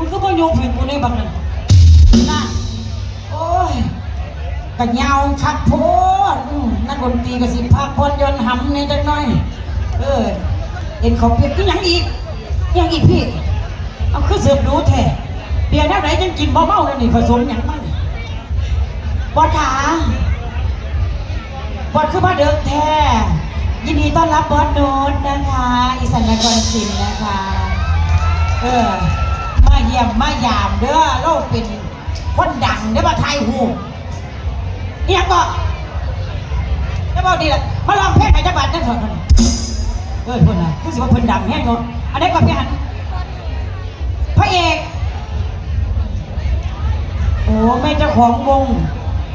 มึงก็มาโยกผิดกูได้บ้างนั้น่ะโอ้ยกระเงาคัดโพดอืมนักดนตรีกับสิภาคพนยนต์หำในจังน้อย เออเอ็นเขาเปียกก็ยังอีกยังอีกพี่ เอาคือเสือบดูแท้เบียกได้ไหนจังกินบ่เมาเลยวนี่ผสมยังบ้างบอดขาบอดคือมาเดิมแท้ ยินดีต้อนรับบอดโน้ตนะคะอิสันนกรศินนะคะ เออ เยี่ยมมายามเด้อโลกเป็นคนดังเด้อมาไทยหูเนี่ยก็เล้วบอกดีละมาลองเพลงไหนจะบาดนั่นเถอะเออคนนะรู้สึกว่าเพิ่นดังแห้งเนาะอันนี้ก็พี่หันพระเอกโอ้แม่เจ้าของวง